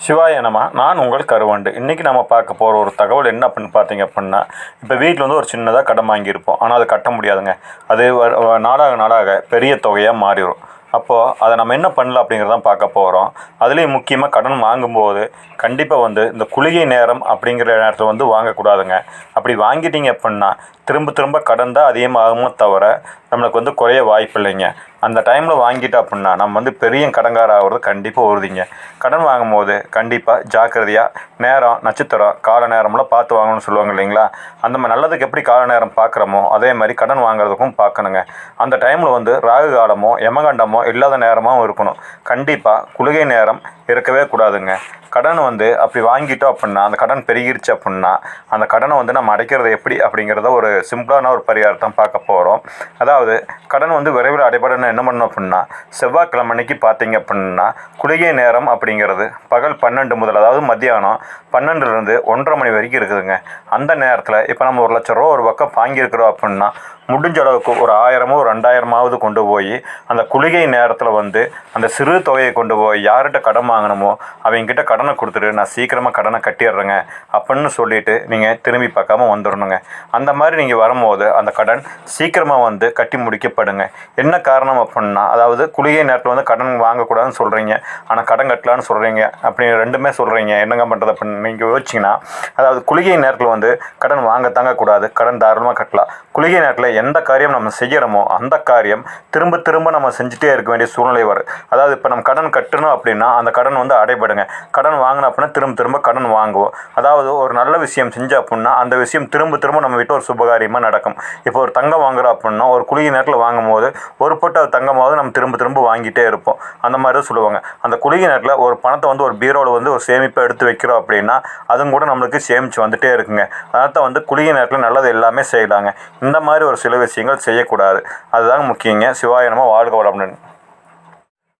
சிவாய நம நான் உங்கள் கருவண்டு. இன்றைக்கி நம்ம பார்க்க போகிற ஒரு தகவல் என்ன அப்படின்னு பார்த்தீங்க அப்படின்னா இப்போ வீட்டில் வந்து ஒரு சின்னதாக கடன் வாங்கியிருப்போம். ஆனால் அது கட்ட முடியாதுங்க. அது நாடாக நாடாக நாளாக நாளாக பெரிய தொகையாக மாறிடும் அப்போது அதை நம்ம என்ன பண்ணலாம் அப்படிங்கிறதான் பார்க்க போகிறோம் அதுலேயும் முக்கியமாக கடன் வாங்கும்போது கண்டிப்பாக வந்து இந்த குளிகை நேரம் அப்படிங்கிற நேரத்தில் வந்து வாங்கக்கூடாதுங்க. அப்படி வாங்கிட்டீங்க அப்படின்னா திரும்ப திரும்ப கடன் தான் அதிகமாகுமோ தவிர நம்மளுக்கு வந்து குறைய வாய்ப்பு இல்லைங்க. அந்த டைமில் வாங்கிட்டோம் அப்படின்னா நம்ம வந்து பெரிய கடன்கார ஆகிறது கண்டிப்பாக வருதுங்க. கடன் வாங்கும்போது கண்டிப்பாக ஜாக்கிரதையாக நேரம் நட்சத்திரம் கால நேரம்லாம் பார்த்து வாங்கணும்னு சொல்லுவாங்க இல்லைங்களா? அந்த மாதிரி நல்லதுக்கு எப்படி கால நேரம் பார்க்குறோமோ அதே மாதிரி கடன் வாங்குறதுக்கும் பார்க்கணுங்க. அந்த டைமில் வந்து ராகு காலமோ யமகண்டமோ இல்லாத நேரமாகவும் இருக்கணும். கண்டிப்பாக குளிகை நேரம் இருக்கவே கூடாதுங்க. கடன் வந்து அப்படி வாங்கிட்டோம் அப்படின்னா அந்த கடன் பெருகிருச்சு அப்படின்னா அந்த கடனை வந்து நம்ம அடைக்கிறது எப்படி அப்படிங்கிறத ஒரு சிம்பிளான ஒரு பரிகாரத்தை பார்க்க போகிறோம் அதாவது கடன் வந்து விரைவில் அடைபடணும். என்ன பண்ணணும் அப்படின்னா செவ்வாய்க்கிழமை அன்னைக்கு பார்த்தீங்க அப்படின்னா குளிகை நேரம் அப்படிங்கிறது பகல் பன்னெண்டு முதல் அதாவது மத்தியானம் பன்னெண்டுலேருந்து ஒன்றரை மணி வரைக்கும் இருக்குதுங்க. அந்த நேரத்தில் இப்போ நம்ம ஒரு லட்ச ரூபா ஒரு பக்கம் வாங்கியிருக்கிறோம் அப்படின்னா முடிஞ்ச அளவுக்கு ஒரு ஆயிரமோ ஒரு ரெண்டாயிரமாவது கொண்டு போய் அந்த குளிகை நேரத்தில் வந்து அந்த சிறு தொகையை கொண்டு போய் யார்கிட்ட கடன் வாங்கணுமோ அவங்ககிட்ட கடனை கொடுத்துட்டு நான் சீக்கிரமாக கடனை கட்டிடுறேங்க. அப்படின்னு சொல்லிட்டு நீங்கள் திரும்பி பார்க்காம வந்துடணுங்க. அந்த மாதிரி நீங்கள் வரும்போது அந்த கடன் சீக்கிரமாக வந்து கட்டி முடிக்கப்படுங்க. என்ன காரணம் அப்படின்னா அதாவது குளிகை நேரத்தில் வந்து கடன் வாங்கக்கூடாதுன்னு சொல்கிறீங்க ஆனால் கடன் கட்டலான்னு சொல்கிறீங்க அப்படி ரெண்டுமே சொல்கிறீங்க என்னங்க பண்ணுறது அப்படின்னு நீங்கள் யோசிச்சிங்கன்னா அதாவது குளிகை நேரத்தில் வந்து கடன் வாங்க தாங்க கூடாது. கடன் தாராளமாக கட்டலாம். குளிகை நேரத்தில் எந்த காரியம் நம்ம செய்கிறோமோ அந்த காரியம் திரும்ப திரும்ப நம்ம செஞ்சுட்டே இருக்க வேண்டிய சூழ்நிலை வரும் அதாவது இப்போ நம்ம கடன் கட்டணும் அப்படின்னா அந்த கடன் வந்து அடைபடுங்க. கடன் வாங்கின அப்படின்னா திரும்ப திரும்ப கடன் வாங்குவோம். அதாவது ஒரு நல்ல விஷயம் செஞ்சோம் அப்படின்னா அந்த விஷயம் திரும்ப திரும்ப நம்ம வீட்டில் ஒரு சுபகாரியமாக நடக்கும். இப்போ ஒரு தங்கம் வாங்குறோம் அப்படின்னா ஒரு குளிகை நேரத்தில் வாங்கும்போது ஒரு பொட்டு அது தங்கமாவது நம்ம திரும்ப திரும்ப வாங்கிட்டே இருப்போம். அந்த மாதிரி தான் சொல்லுவாங்க. அந்த குறுகிய நேரத்தில் ஒரு பணத்தை வந்து ஒரு பீரோவில் வந்து ஒரு சேமிப்பை எடுத்து வைக்கிறோம் அப்படின்னா அதுவும் கூட நம்மளுக்கு சேமித்து வந்துட்டே இருக்குங்க. அதனால் வந்து குறுகிய நேரத்தில் நல்லது எல்லாமே செய்யலாங்க. இந்த மாதிரி ஒரு சில விஷயங்கள் செய்யக்கூடாது. அதுதாங்க முக்கியங்க. சிவாயனமாக வாழ்க வளமுடன்.